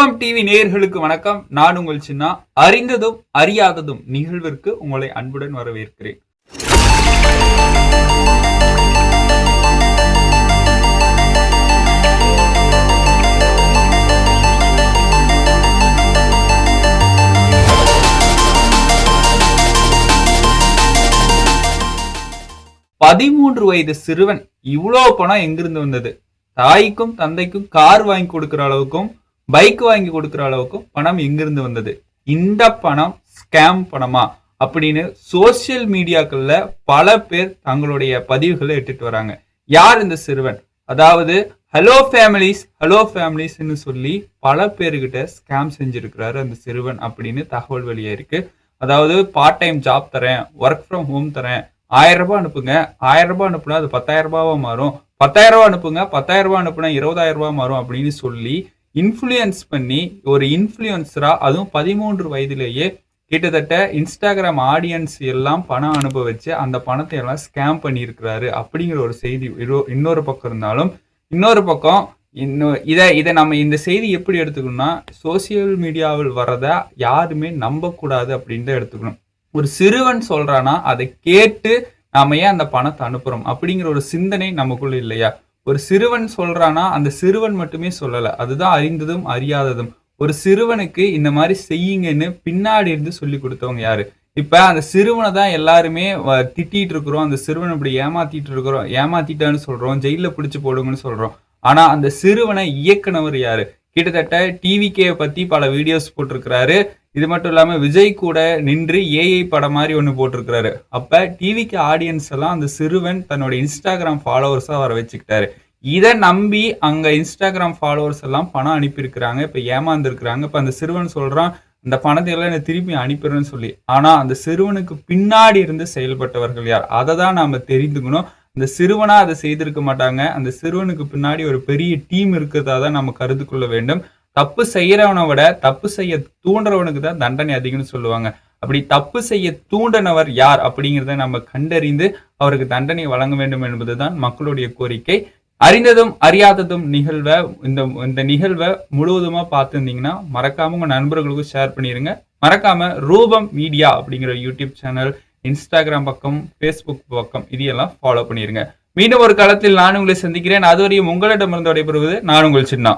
ரூபம் டிவி நேயர்களுக்கு வணக்கம். நான் உங்கள் சின்னா. அறிந்ததும் அறியாததும் நிகழ்விற்கு உங்களை அன்புடன் வரவேற்கிறேன். பதிமூன்று வயது சிறுவன் இவ்வளோ பணம் எங்கிருந்து வந்தது? தாய்க்கும் தந்தைக்கும் கார் வாங்கி கொடுக்கிற அளவுக்கும் பைக் வாங்கி கொடுக்குற அளவுக்கு பணம் எங்கிருந்து வந்தது? இந்த பணம் ஸ்கேம் பணமா? அப்படின்னு சோசியல் மீடியாக்கள்ல பல பேர் தங்களுடைய பதிவுகளை இட்டுட்டு வராங்க. யார் இந்த சிறுவன்? அதாவது ஹலோ ஃபேமிலிஸ் ஹலோ ஃபேமிலிஸ்ன்னு சொல்லி பல பேர்கிட்ட ஸ்கேம் செஞ்சிருக்கிறாரு அந்த சிறுவன் அப்படின்னு தகவல் வெளியே இருக்கு. அதாவது பார்ட் டைம் ஜாப் தரேன் ஒர்க் ஃப்ரம் ஹோம் தரேன் ஆயிரம் ரூபாய் அனுப்புங்க. ஆயிரம் ரூபாய் அனுப்புனா அது பத்தாயிரம் ரூபாவா மாறும். பத்தாயிரம் ரூபாய் அனுப்புங்க பத்தாயிரம் ரூபாய் அனுப்புனா இருபதாயிரம் ரூபாய் மாறும் அப்படின்னு சொல்லி இன்ஃப்ளூயன்ஸ் பண்ணி ஒரு இன்ஃப்ளூயன்ஸராக அதுவும் பதிமூன்று வயதிலேயே கிட்டத்தட்ட இன்ஸ்டாகிராம் ஆடியன்ஸ் எல்லாம் பணம் அனுப்ப வச்சு அந்த பணத்தை எல்லாம் ஸ்கேம் பண்ணியிருக்கிறாரு அப்படிங்கிற ஒரு செய்தி இரு- இன்னொரு பக்கம் இருந்தாலும் இன்னொரு பக்கம் இன்னும் இதை இதை நம்ம இந்த செய்தி எப்படி எடுத்துக்கணும்னா சோசியல் மீடியாவில் வரதை யாருமே நம்பக்கூடாது அப்படின்னு தான் எடுத்துக்கணும். ஒரு சிறுவன் சொல்றானா அதை கேட்டு நாம ஏன் அந்த பணத்தை அனுப்புறோம் அப்படிங்கிற ஒரு சிந்தனை நமக்குள்ள இல்லையா? ஒரு சிறுவன் சொல்றானா அந்த சிறுவன் மட்டுமே சொல்லல. அதுதான் அறிந்ததும் அறியாததும். ஒரு சிறுவனுக்கு இந்த மாதிரி செய்யுங்கன்னு பின்னாடி இருந்து சொல்லி கொடுத்தவங்க யாரு? இப்ப அந்த சிறுவனை தான் எல்லாருமே திட்டிட்டு இருக்கிறோம். அந்த சிறுவனை இப்படி ஏமாத்திட்டு இருக்கிறோம். ஏமாத்திட்டான்னு சொல்றோம். ஜெயில பிடிச்சு போடுங்கன்னு சொல்றோம். ஆனா அந்த சிறுவனை இயக்குனவர் யாரு? கிட்டத்தட்ட டிவிகே பத்தி பல வீடியோஸ் போட்டிருக்கிறாரு. இது மட்டும் இல்லாமல் விஜய் கூட நின்று ஏஐ படம் மாதிரி ஒன்று போட்டிருக்கிறாரு. அப்போ டிவிக்கு ஆடியன்ஸ் எல்லாம் அந்த சிறுவன் தன்னோட இன்ஸ்டாகிராம் ஃபாலோவர்ஸாக வர வச்சுக்கிட்டாரு. இதை நம்பி அங்கே இன்ஸ்டாகிராம் ஃபாலோவர்ஸ் எல்லாம் பணம் அனுப்பியிருக்கிறாங்க. இப்போ ஏமாந்துருக்கிறாங்க. இப்போ அந்த சிறுவன் சொல்கிறான் அந்த பணத்தை எல்லாம் என்னை திருப்பி அனுப்பிடுறேன்னு சொல்லி. ஆனால் அந்த சிறுவனுக்கு பின்னாடி இருந்து செயல்பட்டவர்கள் யார்? அதை தான் நாம் தெரிந்துக்கணும். அந்த சிறுவனா அதை செய்திருக்க மாட்டாங்க. அந்த சிறுவனுக்கு பின்னாடி ஒரு பெரிய டீம் இருக்கிறதா தான் நம்ம கருது கொள்ள வேண்டும். தப்பு செய்யறவனை விட தப்பு செய்ய தூண்டுறவனுக்கு தான் தண்டனை அதிகம்னு சொல்லுவாங்க. அப்படி தப்பு செய்ய தூண்டனவர் யார் அப்படிங்கிறத நம்ம கண்டறிந்து அவருக்கு தண்டனை வழங்க வேண்டும் என்பதுதான் மக்களுடைய கோரிக்கை. அறிந்ததும் அறியாததும் நிகழ்வை இந்த இந்த நிகழ்வை முழுவதுமா பார்த்துருந்தீங்கன்னா மறக்காம உங்க நண்பர்களுக்கும் ஷேர் பண்ணிருங்க. மறக்காம ரூபம் மீடியா அப்படிங்கிற யூடியூப் சேனல் இன்ஸ்டாகிராம் பக்கம் ஃபேஸ்புக் பக்கம் இதையெல்லாம் ஃபாலோ பண்ணிருங்க. மீண்டும் ஒரு காலத்தில் நான் உங்களை சந்திக்கிறேன். அதுவரையும் உங்களிடமிருந்து விடைபெறுவது நான் உங்கள் சின்னா.